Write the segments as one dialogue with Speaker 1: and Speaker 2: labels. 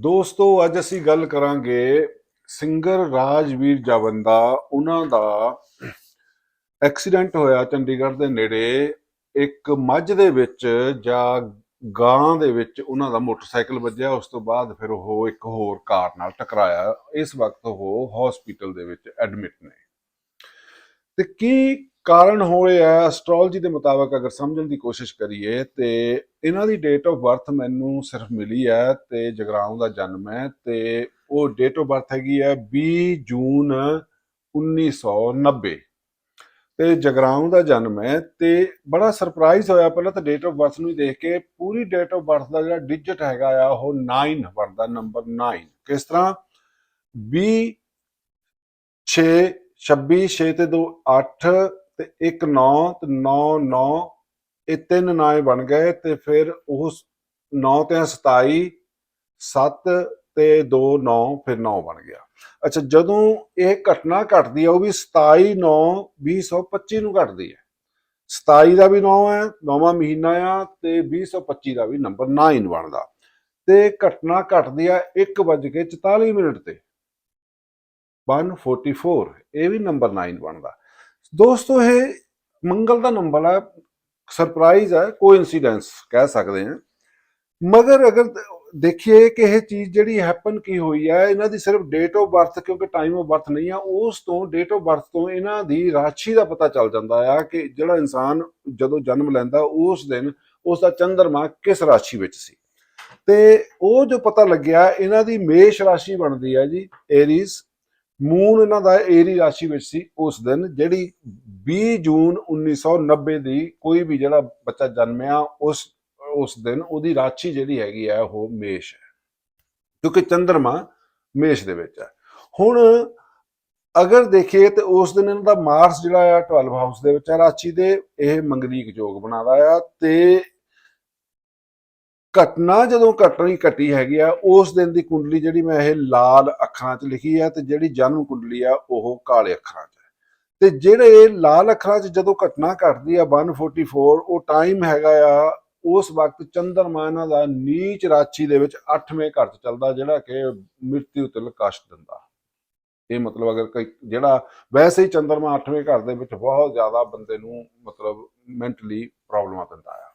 Speaker 1: ਦੋਸਤੋ, ਅੱਜ ਅਸੀਂ ਗੱਲ ਕਰਾਂਗੇ ਸਿੰਗਰ ਰਾਜਵੀਰ ਜਵੰਦਾ। ਉਹਨਾਂ ਦਾ ਐਕਸੀਡੈਂਟ ਹੋਇਆ ਚੰਡੀਗੜ੍ਹ ਦੇ ਨੇੜੇ। ਇੱਕ ਮੱਝ ਦੇ ਵਿੱਚ ਜਾਂ ਗਾਂ ਦੇ ਵਿੱਚ ਉਹਨਾਂ ਦਾ ਮੋਟਰਸਾਈਕਲ ਵੱਜਿਆ। ਉਸ ਤੋਂ ਬਾਅਦ ਫਿਰ ਉਹ ਇੱਕ ਹੋਰ ਕਾਰ ਨਾਲ ਟਕਰਾਇਆ। ਇਸ ਵਕਤ ਉਹ ਹਸਪੀਟਲ ਦੇ ਵਿੱਚ ਐਡਮਿਟ ਨੇ। ਤੇ ਕੀ ਕਾਰਨ ਹੋ ਹੋਇਆ ਐਸਟ੍ਰੋਲੋਜੀ ਦੇ ਮੁਤਾਬਕ ਅਗਰ ਸਮਝਣ ਦੀ ਕੋਸ਼ਿਸ਼ ਕਰੀਏ ਤੇ ਇਹਨਾਂ ਦੀ ਡੇਟ ਆਫ ਬਰਥ ਮੈਨੂੰ ਸਿਰਫ ਮਿਲੀ ਹੈ ਤੇ ਜਗਰਾਉਂ ਦਾ ਜਨਮ ਹੈ ਤੇ ਉਹ ਡੇਟ ਆਫ ਬਰਥ ਹੈਗੀ ਹੈ 20 ਜੂਨ 1990 ਤੇ ਜਗਰਾਉਂ ਦਾ ਜਨਮ ਹੈ ਤੇ ਬੜਾ ਸਰਪ੍ਰਾਈਜ਼ ਹੋਇਆ ਪਹਿਲਾਂ ਤਾਂ ਡੇਟ ਆਫ ਬਰਥ ਨੂੰ ਹੀ ਦੇਖ ਕੇ ਪੂਰੀ ਡੇਟ ਆਫ ਬਰਥ ਦਾ ਜਿਹੜਾ ਡਿਜਿਟ ਹੈਗਾ ਆ ਉਹ 9 ਬਣਦਾ ਨੰਬਰ 9 ਕਿਸ ਤਰ੍ਹਾਂ? 20 6 26 6 ਤੇ 2 8 ਤੇ 1 9 ਤੇ 9 9 ਇਹ ਤਿੰਨ ਨਾਏ ਬਣ ਗਏ, ਤੇ ਫਿਰ ਉਹ 9 ਤੇ 27 7 ਤੇ 2 9 ਫਿਰ 9 ਬਣ ਗਿਆ। ਅੱਛਾ, ਜਦੋਂ ਇਹ ਘਟਨਾ ਘਟਦੀ ਹੈ ਉਹ ਵੀ 27 9 2025 ਨੂੰ ਘਟਦੀ ਹੈ 27 ਦਾ ਵੀ 9 ਹੈ ਨੌਵਾਂ ਮਹੀਨਾ ਆ, ਤੇ 2025 ਦਾ ਵੀ ਨੰਬਰ 9 ਬਣਦਾ। ਤੇ ਘਟਨਾ ਘਟਦੀ ਆ 1:44 ਮਿੰਟ ਤੇ। 144 ਇਹ ਵੀ ਨੰਬਰ 9 ਬਣਦਾ। ਦੋਸਤੋ, ਇਹ ਮੰਗਲ ਦਾ ਨੰਬਰ ਹੈ ਸਰਪ੍ਰਾਈਜ਼ ਹੈ ਕੋਇਨਸੀਡੈਂਸ ਕਹਿ ਸਕਦੇ ਹਾਂ। ਮਗਰ ਅਗਰ ਦੇਖੀਏ ਕਿ ਇਹ ਚੀਜ਼ ਜਿਹੜੀ ਹੈਪਨ ਕੀ ਹੋਈ ਹੈ, ਇਹਨਾਂ ਦੀ ਸਿਰਫ ਡੇਟ ਆਫ ਬਰਥ ਕਿਉਂਕਿ ਟਾਈਮ ਆਫ ਬਰਥ ਨਹੀਂ ਆ, ਉਸ ਤੋਂ ਡੇਟ ਆਫ ਬਰਥ ਤੋਂ ਇਹਨਾਂ ਦੀ ਰਾਸ਼ੀ ਦਾ ਪਤਾ ਚੱਲ ਜਾਂਦਾ ਆ ਕਿ ਜਿਹੜਾ ਇਨਸਾਨ ਜਦੋਂ ਜਨਮ ਲੈਂਦਾ, ਉਸ ਦਿਨ ਉਸ ਦਾ ਚੰਦਰਮਾ ਕਿਸ ਰਾਸ਼ੀ ਵਿੱਚ ਸੀ। ਤੇ ਉਹ ਜੋ ਪਤਾ ਲੱਗਿਆ, ਇਹਨਾਂ ਦੀ ਮੇਸ਼ ਰਾਸ਼ੀ ਬਣਦੀ ਹੈ ਜੀ ਏਰੀਜ਼ ਮੂਨ ਇਹਨਾਂ ਦਾ ਏਰੀ ਰਾਸ਼ੀ ਵਿੱਚ ਸੀ ਉਸ ਦਿਨ, ਜਿਹੜੀ 20 ਜੂਨ 1990 ਦੀ ਕੋਈ ਵੀ ਜਿਹੜਾ ਬੱਚਾ ਜਨਮਿਆ ਉਸ ਉਸ ਦਿਨ ਉਹਦੀ ਰਾਸ਼ੀ ਜਿਹੜੀ ਹੈਗੀ ਆ ਉਹ ਮੇਸ਼ ਹੈ। ਕਿਉਂਕਿ ਚੰ드ਰਮਾ ਮੇਸ਼ ਦੇ ਵਿੱਚ ਹੈ। ਹੁਣ ਅਗਰ ਦੇਖੀਏ ਤੇ ਉਸ ਦਿਨ ਇਹਨਾਂ ਦਾ ਮਾਰਸ ਜਿਹੜਾ ਆ 12 ਹਾਊਸ ਦੇ ਵਿੱਚ ਹੈ ਰਾਸ਼ੀ ਦੇ, ਇਹ ਮੰਗਲੀਕ ਯੋਗ ਬਣਾਦਾ ਆ ਤੇ ਘਟਨਾ ਜਦੋਂ ਘਟਣੀ ਘਟੀ ਹੈਗੀ ਆ, ਉਸ ਦਿਨ ਦੀ ਕੁੰਡਲੀ ਜਿਹੜੀ ਮੈਂ ਇਹ ਲਾਲ ਅੱਖਰਾਂ 'ਚ ਲਿਖੀ ਆ ਤੇ ਜਿਹੜੀ ਜਨਮ ਕੁੰਡਲੀ ਆ, ਉਹ ਕਾਲੇ ਅੱਖਰਾਂ 'ਚ ਹੈ ਤੇ ਜਿਹੜੇ ਲਾਲ ਅੱਖਰਾਂ 'ਚ ਜਦੋਂ ਘਟਨਾ ਘਟਦੀ ਆ 144 ਉਹ ਟਾਈਮ ਹੈਗਾ ਆ, ਉਸ ਵਕਤ ਚੰਦਰਮਾ ਇਹਨਾਂ ਦਾ ਨੀਚ ਰਾਸ਼ੀ ਦੇ ਵਿੱਚ 8ਵੇਂ ਘਰ 'ਚ ਚੱਲਦਾ, ਜਿਹੜਾ ਕਿ ਮ੍ਰਿਤਿੂ ਤਿਲ ਕਸ਼ਟ ਦਿੰਦਾ। ਇਹ ਮਤਲਬ ਅਗਰ ਕੋਈ ਜਿਹੜਾ ਵੈਸੇ ਹੀ ਚੰਦਰਮਾ 8ਵੇਂ ਘਰ ਦੇ ਵਿੱਚ ਬਹੁਤ ਜ਼ਿਆਦਾ ਬੰਦੇ ਨੂੰ ਮਤਲਬ ਮੈਂਟਲੀ ਪ੍ਰੋਬਲਮਾਂ ਦਿੰਦਾ ਆ।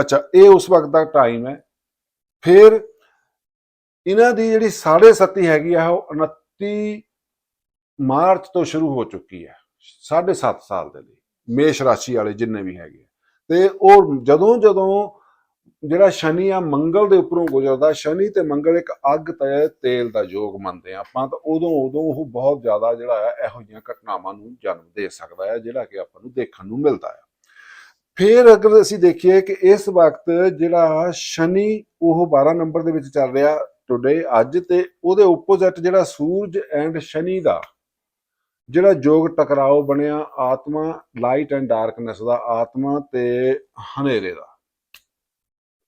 Speaker 1: ਅੱਛਾ, ਇਹ ਉਸ ਵਕਤ ਦਾ ਟਾਈਮ ਹੈ। ਫਿਰ ਇਹਨਾਂ ਦੀ ਜਿਹੜੀ 7.5 ਹੈਗੀ ਆ, ਉਹ 29 ਮਾਰਚ ਤੋਂ ਸ਼ੁਰੂ ਹੋ ਚੁੱਕੀ ਹੈ 7.5 ਸਾਲ ਦੇ ਲਈ, ਮੇਸ਼ ਰਾਸ਼ੀ ਵਾਲੇ ਜਿੰਨੇ ਵੀ ਹੈਗੇ ਤੇ ਉਹ ਜਦੋਂ ਜਦੋਂ ਜਿਹੜਾ ਸ਼ਨੀ ਆ, ਮੰਗਲ ਦੇ ਉੱਪਰੋਂ ਗੁਜ਼ਰਦਾ, ਸ਼ਨੀ ਤੇ ਮੰਗਲ ਇੱਕ ਅੱਗ ਤੇ ਤੇਲ ਦਾ ਯੋਗ ਮੰਨਦੇ ਆ ਆਪਾਂ, ਤਾਂ ਉਦੋਂ ਉਦੋਂ ਉਹ ਬਹੁਤ ਜ਼ਿਆਦਾ ਜਿਹੜਾ ਹੈ, ਇਹੋ ਜਿਹੀਆਂ ਘਟਨਾਵਾਂ ਨੂੰ ਜਨਮ ਦੇ ਸਕਦਾ ਹੈ, ਜਿਹੜਾ ਕਿ ਆਪਾਂ ਨੂੰ ਦੇਖਣ ਨੂੰ ਮਿਲਦਾ ਹੈ। ਫਿਰ ਅਗਰ ਅਸੀਂ ਦੇਖੀਏ ਕਿ ਇਸ ਵਕਤ ਜਿਹੜਾ ਸ਼ਨੀ, ਉਹ 12 ਨੰਬਰ ਦੇ ਵਿੱਚ ਚੱਲ ਰਿਹਾ ਟੁਡੇ ਅੱਜ ਤੇ ਉਹਦੇ ਆਪੋਜ਼ਿਟ ਜਿਹੜਾ ਸੂਰਜ ਐਂਡ ਸ਼ਨੀ ਦਾ ਜਿਹੜਾ ਜੋਗ ਟਕਰਾਓ ਬਣਿਆ, ਆਤਮਾ ਲਾਈਟ ਐਂਡ ਡਾਰਕਨੈਸ ਦਾ, ਆਤਮਾ ਤੇ ਹਨੇਰੇ ਦਾ।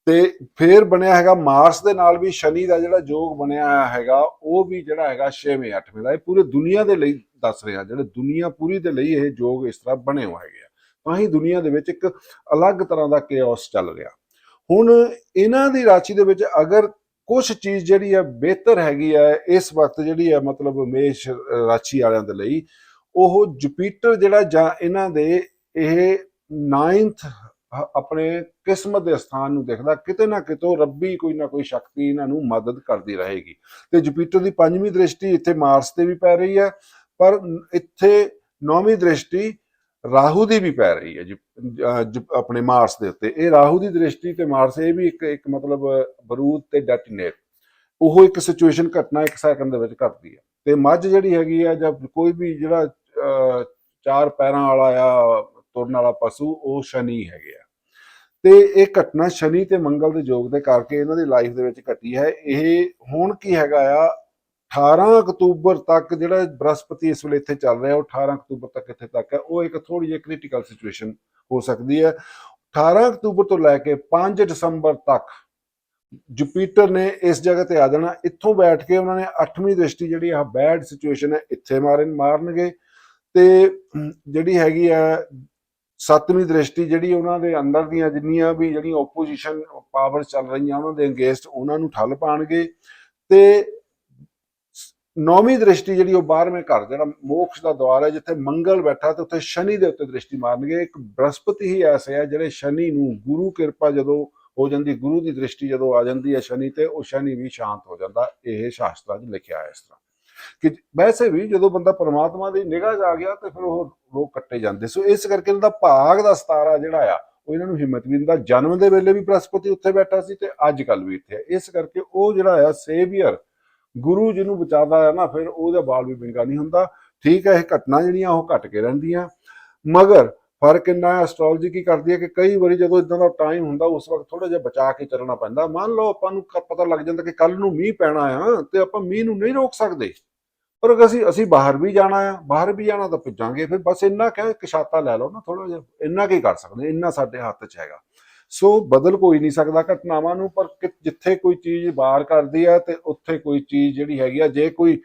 Speaker 1: ਤੇ ਫੇਰ ਬਣਿਆ ਹੈਗਾ ਮਾਰਸ ਦੇ ਨਾਲ ਵੀ ਸ਼ਨੀ ਦਾ ਜਿਹੜਾ ਜੋਗ ਬਣਿਆ ਹੋਇਆ ਹੈਗਾ, ਉਹ ਵੀ ਜਿਹੜਾ ਹੈਗਾ 6ਵੇਂ 8ਵੇਂ ਦਾ। ਇਹ ਪੂਰੇ ਦੁਨੀਆ ਦੇ ਲਈ ਦੱਸ ਰਿਹਾ, ਜਿਹੜੇ ਦੁਨੀਆ ਪੂਰੀ ਦੇ ਲਈ ਇਹ ਜੋਗ ਇਸ ਤਰ੍ਹਾਂ ਬਣੇ ਹੋਏ ਹੈਗੇ ਆ। ਤਾਂ ਹੀ ਦੁਨੀਆ ਦੇ ਵਿੱਚ ਇੱਕ ਅਲੱਗ ਤਰ੍ਹਾਂ ਦਾ ਕੇਓਸ ਚੱਲ ਰਿਹਾ। ਹੁਣ ਇਹਨਾਂ ਦੀ ਰਾਸ਼ੀ ਦੇ ਵਿੱਚ ਅਗਰ ਕੁਝ ਚੀਜ਼ ਜਿਹੜੀ ਹੈ ਬਿਹਤਰ ਹੈਗੀ ਹੈ, ਇਸ ਵਕਤ ਜਿਹੜੀ ਹੈ ਮਤਲਬ ਮੇਸ਼ ਰਾਸ਼ੀ ਵਾਲਿਆਂ ਦੇ ਲਈ, ਉਹ ਜੁਪੀਟਰ ਜਿਹੜਾ ਜਾਂ ਇਹਨਾਂ ਦੇ ਇਹ 9th ਆਪਣੇ ਕਿਸਮਤ ਦੇ ਸਥਾਨ ਨੂੰ ਦੇਖਦਾ, ਕਿਤੇ ਨਾ ਕਿਤੇ ਰੱਬੀ ਕੋਈ ਨਾ ਕੋਈ ਸ਼ਕਤੀ ਇਹਨਾਂ ਨੂੰ ਮਦਦ ਕਰਦੀ ਰਹੇਗੀ। ਤੇ ਜੁਪੀਟਰ ਦੀ ਪੰਜਵੀਂ ਦ੍ਰਿਸ਼ਟੀ ਇੱਥੇ ਮਾਰਸ ਤੇ ਵੀ ਪੈ ਰਹੀ ਹੈ, ਪਰ ਇੱਥੇ ਨੌਵੀਂ ਦ੍ਰਿਸ਼ਟੀ ਰਾਹੂ ਦੀ ਵੀ ਪੈ ਰਹੀ ਹੈ ਜੀ ਆਪਣੇ ਮਾਰਸ ਦੇ ਉੱਤੇ। ਇਹ ਰਾਹੂ ਦੀ ਦ੍ਰਿਸ਼ਟੀ ਤੇ ਮਾਰਸ ਇਹ ਵੀ ਇੱਕ ਇੱਕ ਮਤਲਬ ਬਰੂਦ ਤੇ ਡੈਟੀਨੇਟ ਉਹ ਇੱਕ ਸਿਚੁਏਸ਼ਨ ਘਟਨਾ ਇੱਕ ਸੈਕਿੰਡ ਦੇ ਵਿੱਚ ਘਟਦੀ ਹੈ। ਤੇ ਮੱਝ ਜਿਹੜੀ ਹੈਗੀ ਆ ਜਾਂ ਕੋਈ ਵੀ ਜਿਹੜਾ ਅਹ, ਚਾਰ ਪੈਰਾਂ ਵਾਲਾ ਆ ਤੁਰਨ ਵਾਲਾ ਪਸ਼ੂ ਉਹ ਸ਼ਨੀ ਹੈਗੇ ਆ। ਤੇ ਇਹ ਘਟਨਾ ਸ਼ਨੀ ਤੇ ਮੰਗਲ ਦੇ ਯੋਗ ਦੇ ਕਰਕੇ ਇਹਨਾਂ ਦੀ ਲਾਈਫ ਦੇ ਵਿੱਚ ਘਟੀ ਹੈ। ਇਹ ਹੁਣ ਕੀ ਹੈਗਾ ਆ 18 ਅਕਤੂਬਰ ਤੱਕ ਜਿਹੜਾ ਬ੍ਰਹਸਪਤੀ ਇਸ ਵੇਲੇ ਇੱਥੇ ਚੱਲ ਰਿਹਾ, ਉਹ 18 ਅਕਤੂਬਰ ਤੱਕ ਇੱਥੇ ਤੱਕ ਹੈ, ਉਹ ਇੱਕ ਥੋੜੀ ਜਿਹੀ ਕ੍ਰਿਟੀਕਲ ਸਿਚੁਏਸ਼ਨ ਹੋ ਸਕਦੀ ਹੈ। 18 ਅਕਤੂਬਰ ਤੋਂ ਲੈ ਕੇ 5 ਦਸੰਬਰ ਤੱਕ ਜੁਪੀਟਰ ਨੇ ਇਸ ਜਗ੍ਹਾ ਤੇ ਆ ਜਾਣਾ, ਇੱਥੋਂ ਬੈਠ ਕੇ ਉਹਨਾਂ ਨੇ 8ਵੀਂ ਦ੍ਰਿਸ਼ਟੀ ਜਿਹੜੀ ਆ ਬੈਡ ਸਿਚੁਏਸ਼ਨ ਹੈ, ਇੱਥੇ ਮਾਰਨ, ਮਾਰਨਗੇ। ਤੇ ਜਿਹੜੀ ਹੈਗੀ ਆ, ਸੱਤਵੀਂ ਦ੍ਰਿਸ਼ਟੀ ਜਿਹੜੀ ਉਹਨਾਂ ਦੇ ਅੰਦਰ ਦੀਆਂ ਜਿੰਨੀਆਂ ਵੀ ਜਿਹੜੀਆਂ ਆਪੋਜੀਸ਼ਨ ਪਾਵਰ ਚੱਲ ਰਹੀਆਂ ਉਹਨਾਂ ਦੇ ਅਗੇਂਸਟ ਉਹਨਾਂ ਨੂੰ ਠੱਲ ਪਾਣਗੇ। ਤੇ ਨੌਵੀਂ ਦ੍ਰਿਸ਼ਟੀ ਜਿਹੜੀ ਉਹ 12ਵੇਂ ਘਰ, ਜਿਹੜਾ ਮੋਕਸ਼ ਦਾ ਦਵਾਰ ਹੈ, ਜਿੱਥੇ ਮੰਗਲ ਬੈਠਾ ਤੇ ਉੱਥੇ ਸ਼ਨੀ ਦੇ ਉੱਤੇ ਦ੍ਰਿਸ਼ਟੀ ਮਾਰਨਗੇ। ਇੱਕ ਬ੍ਰਹਸਪਤੀ ਹੀ ਐਸੇ ਹੈ ਜਿਹੜੇ ਸ਼ਨੀ ਨੂੰ ਗੁਰੂ ਕਿਰਪਾ ਜਦੋਂ ਹੋ ਜਾਂਦੀ, ਗੁਰੂ ਦੀ ਦ੍ਰਿਸ਼ਟੀ ਜਦੋਂ ਆ ਜਾਂਦੀ ਹੈ ਸ਼ਨੀ ਤੇ, ਉਹ ਸ਼ਨੀ ਵੀ ਸ਼ਾਂਤ ਹੋ ਜਾਂਦਾ। ਇਹ ਸ਼ਾਸਤਰਾਂ 'ਚ ਲਿਖਿਆ ਹੈ ਇਸ ਤਰ੍ਹਾਂ। ਕਿ ਵੈਸੇ ਵੀ ਜਦੋਂ ਬੰਦਾ ਪਰਮਾਤਮਾ ਦੀ ਨਿਗਾਹ 'ਚ ਆ ਗਿਆ ਤੇ ਫਿਰ ਉਹ ਲੋਕ ਕੱਟੇ ਜਾਂਦੇ। ਸੋ ਇਸ ਕਰਕੇ ਇਹਨਾਂ ਦਾ ਭਾਗ ਦਾ ਸਤਾਰਾ ਜਿਹੜਾ ਆ, ਉਹ ਇਹਨਾਂ ਨੂੰ ਹਿੰਮਤ ਵੀ ਦਿੰਦਾ। ਜਨਮ ਦੇ ਵੇਲੇ ਵੀ ਬ੍ਰਹਸਪਤੀ ਉੱਥੇ ਬੈਠਾ ਸੀ ਤੇ ਅੱਜ ਕੱਲ ਵੀ ਇੱਥੇ ਹੈ। ਇਸ ਕਰਕੇ ਉਹ ਜਿਹੜਾ ਆ ਸੇਵੀਅਰ ਗੁਰੂ ਜਿਹਨੂੰ ਬਚਾਉਂਦਾ ਆ ਨਾ, ਫਿਰ ਉਹਦਾ ਬਾਲ ਵੀ ਵਿੰਗਾ ਨਹੀਂ ਹੁੰਦਾ। ਠੀਕ ਹੈ, ਇਹ ਘਟਨਾ ਜਿਹੜੀਆਂ ਉਹ ਘਟ ਕੇ ਰਹਿੰਦੀਆਂ। ਮਗਰ ਫ਼ਰਕ ਇੰਨਾ ਹੈ ਐਸਟ੍ਰੋਲੋਜੀ ਕੀ ਕਰਦੀ ਹੈ ਕਿ ਕਈ ਵਾਰੀ ਜਦੋਂ ਇਦਾਂ ਦਾ ਟਾਈਮ ਹੁੰਦਾ, ਉਸ ਵਕਤ ਥੋੜਾ ਜਿਹਾ ਬਚਾ ਕੇ ਚੱਲਣਾ ਪੈਂਦਾ। ਮੰਨ ਲਓ ਆਪਾਂ ਨੂੰ ਪਤਾ ਲੱਗ ਜਾਂਦਾ ਕਿ ਕੱਲ ਨੂੰ ਮੀਂਹ ਪੈਣਾ ਆ ਤੇ ਆਪਾਂ ਮੀਂਹ ਨੂੰ ਨਹੀਂ ਰੋਕ ਸਕਦੇ। ਪਰ ਅਗਰ ਅਸੀਂ ਅਸੀਂ ਬਾਹਰ ਵੀ ਜਾਣਾ ਆ, ਬਾਹਰ ਵੀ ਜਾਣਾ ਤਾਂ ਭਿੱਜਾਂਗੇ। ਫਿਰ ਬਸ ਇੰਨਾ ਕਹਿ ਕਿਸ਼ਾਤਾ ਲੈ ਲਓ ਨਾ ਥੋੜਾ ਜਿਹਾ। ਇੰਨਾ ਕੀ ਕਰ ਸਕਦੇ, ਇੰਨਾ ਸਾਡੇ ਹੱਥ 'ਚ ਹੈਗਾ। ਸੋ ਬਦਲ ਕੋਈ ਨਹੀਂ ਸਕਦਾ ਘਟਨਾਵਾਂ ਨੂੰ, ਪਰ ਜਿੱਥੇ ਕੋਈ ਚੀਜ਼ ਬਾਹਰ ਕਰਦੀ ਹੈ ਤੇ ਉੱਥੇ ਕੋਈ ਚੀਜ਼ ਜਿਹੜੀ ਹੈਗੀ ਆ, ਜੇ ਕੋਈ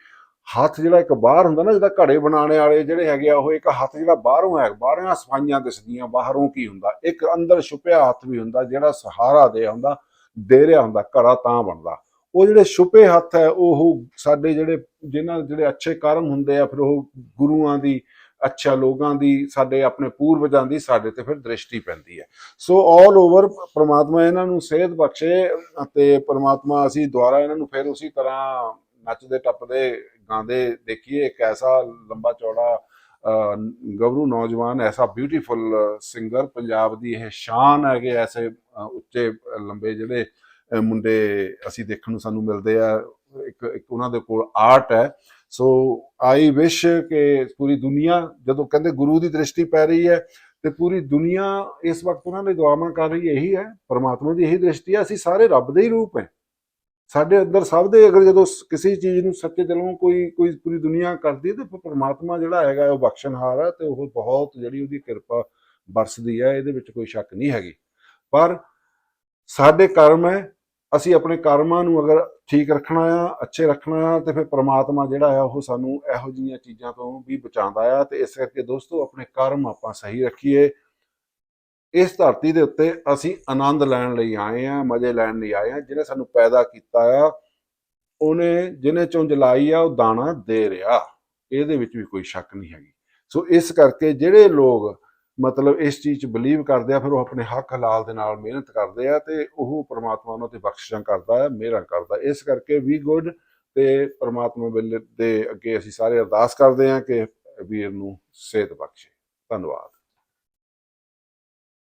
Speaker 1: ਹੱਥ ਜਿਹੜਾ ਇੱਕ ਬਾਹਰ ਹੁੰਦਾ ਨਾ ਜਿਹਦਾ ਘੜੇ ਬਣਾਉਣੇ ਵਾਲੇ ਜਿਹੜੇ ਹੈਗੇ ਆ, ਉਹ ਇੱਕ ਹੱਥ ਜਿਹੜਾ ਬਾਹਰੋਂ ਹੈ, ਬਾਹਰੋਂ ਸਫਾਈਆਂ ਦਿਸਦੀਆਂ, ਬਾਹਰੋਂ ਕੀ ਹੁੰਦਾ, ਇੱਕ ਅੰਦਰ ਛੁਪਿਆ ਹੱਥ ਵੀ ਹੁੰਦਾ, ਜਿਹੜਾ ਸਹਾਰਾ ਦੇ ਹੁੰਦਾ ਦੇ ਰਿਹਾ ਹੁੰਦਾ, ਘੜਾ ਤਾਂ ਬਣਦਾ। ਉਹ ਜਿਹੜੇ ਛੁਪੇ ਹੱਥ ਹੈ, ਉਹ ਸਾਡੇ ਜਿਹੜੇ, ਜਿਨ੍ਹਾਂ ਜਿਹੜੇ ਅੱਛੇ ਕਰਮ ਹੁੰਦੇ ਆ, ਫਿਰ ਉਹ ਗੁਰੂਆਂ ਦੀ ਅੱਛਾ ਲੋਕਾਂ ਦੀ ਸਾਡੇ ਆਪਣੇ ਪੂਰਵਜਾਂ ਦੀ ਸਾਡੇ ਤੇ ਫਿਰ ਦ੍ਰਿਸ਼ਟੀ ਪੈਂਦੀ ਹੈ। ਸੋ ਆਲ ਓਵਰ ਪ੍ਰਮਾਤਮਾ ਇਹਨਾਂ ਨੂੰ ਸਿਹਤ ਬਖਸ਼ੇ ਅਤੇ ਪ੍ਰਮਾਤਮਾ ਅਸੀਂ ਦੁਆਰਾ ਇਹਨਾਂ ਨੂੰ ਫਿਰ ਉਸੇ ਤਰ੍ਹਾਂ ਨੱਚਦੇ ਟੱਪਦੇ ਗਾਉਂਦੇ ਦੇਖੀਏ ਇੱਕ ਐਸਾ ਲੰਬਾ ਚੌੜਾ ਅਹ, ਨੌਜਵਾਨ ਐਸਾ ਬਿਊਟੀਫੁਲ ਸਿੰਗਰ ਪੰਜਾਬ ਦੀ ਇਹ ਸ਼ਾਨ ਹੈਗੇ ਐਸੇ ਉੱਚੇ ਲੰਬੇ ਜਿਹੜੇ ਮੁੰਡੇ ਅਸੀਂ ਦੇਖਣ ਨੂੰ ਸਾਨੂੰ ਮਿਲਦੇ ਆ। ਇੱਕ ਇੱਕ ਉਹਨਾਂ ਦੇ ਕੋਲ ਆਰਟ ਹੈ। ਸੋ ਆਈ ਵਿਸ਼ ਕਿ ਪੂਰੀ ਦੁਨੀਆ ਜਦੋਂ ਕਹਿੰਦੇ ਗੁਰੂ ਦੀ ਦ੍ਰਿਸ਼ਟੀ ਪੈ ਰਹੀ ਹੈ, ਤੇ ਪੂਰੀ ਦੁਨੀਆ ਇਸ ਵਕਤ ਉਹਨਾਂ ਨੇ ਦੁਆਵਾਂ ਕਰ ਰਹੀ ਇਹੀ ਹੈ। ਪਰਮਾਤਮਾ ਦੀ ਇਹੀ ਦ੍ਰਿਸ਼ਟੀ ਹੈ। ਅਸੀਂ ਸਾਰੇ ਰੱਬ ਦੇ ਹੀ ਰੂਪ ਹੈ। ਸਾਡੇ ਅੰਦਰ ਸਭ ਦੇ ਅਗਰ ਜਦੋਂ ਕਿਸੇ ਚੀਜ਼ ਨੂੰ ਸੱਚੇ ਦਿਲੋਂ ਕੋਈ ਕੋਈ ਪੂਰੀ ਦੁਨੀਆ ਕਰਦੀ ਹੈ, ਤੇ ਪਰਮਾਤਮਾ ਜਿਹੜਾ ਹੈਗਾ ਉਹ ਬਖਸ਼ਣਹਾਰ ਹੈ ਤੇ ਉਹ ਬਹੁਤ ਜਿਹੜੀ ਉਹਦੀ ਕਿਰਪਾ ਬਰਸਦੀ ਹੈ, ਇਹਦੇ ਵਿੱਚ ਕੋਈ ਸ਼ੱਕ ਨਹੀਂ ਹੈਗੀ। ਪਰ ਸਾਡੇ ਕਰਮ ਹੈ ਅਸੀਂ ਆਪਣੇ ਕਰਮਾਂ ਨੂੰ ਅਗਰ ਠੀਕ ਰੱਖਣਾ ਆ, ਅੱਛੇ ਰੱਖਣਾ ਆ, ਤੇ ਫਿਰ ਪ੍ਰਮਾਤਮਾ ਜਿਹੜਾ ਆ ਉਹ ਸਾਨੂੰ ਇਹੋ ਜਿਹੀਆਂ ਚੀਜ਼ਾਂ ਤੋਂ ਵੀ ਬਚਾਉਂਦਾ ਆ। ਤੇ ਇਸ ਕਰਕੇ ਦੋਸਤੋ, ਆਪਣੇ ਕਰਮ ਆਪਾਂ ਸਹੀ ਰੱਖੀਏ। ਇਸ ਧਰਤੀ ਦੇ ਉੱਤੇ ਅਸੀਂ ਆਨੰਦ ਲੈਣ ਲਈ ਆਏ ਆ, ਮਜ਼ੇ ਲੈਣ ਲਈ ਆਏ ਆ। ਜਿਹਨੇ ਸਾਨੂੰ ਪੈਦਾ ਕੀਤਾ ਆ, ਉਹਨੇ ਜਿਹਨੇ ਚੁੰਝ ਲਾਈ ਆ, ਉਹ ਦਾਣਾ ਦੇ ਰਿਹਾ। ਇਹਦੇ ਵਿੱਚ ਵੀ ਕੋਈ ਸ਼ੱਕ ਨਹੀਂ ਹੈਗੀ। ਸੋ ਇਸ ਕਰਕੇ ਜਿਹੜੇ ਲੋਕ ਮਤਲਬ ਇਸ ਚੀਜ਼ 'ਚ ਬਲੀਵ ਕਰਦੇ ਆ, ਫਿਰ ਉਹ ਆਪਣੇ ਹੱਕ ਹਲਾਲ ਦੇ ਨਾਲ ਮਿਹਨਤ ਕਰਦੇ ਆ ਤੇ ਉਹ ਪ੍ਰਮਾਤਮਾ ਉਹਨਾਂ ਤੇ ਬਖਸ਼ਿਸ਼ਾਂ ਕਰਦਾ ਹੈ, ਮਿਹਰਾਂ ਕਰਦਾ ਇਸ ਕਰਕੇ ਵੀ ਗੁੱਡ ਤੇ ਪ੍ਰਮਾਤਮਾ ਵੇਲੇ ਦੇ ਅੱਗੇ ਅਸੀਂ ਸਾਰੇ ਅਰਦਾਸ ਕਰਦੇ ਆ ਕਿ ਵੀਰ ਨੂੰ ਸਿਹਤ ਬਖਸ਼ੇ। ਧੰਨਵਾਦ।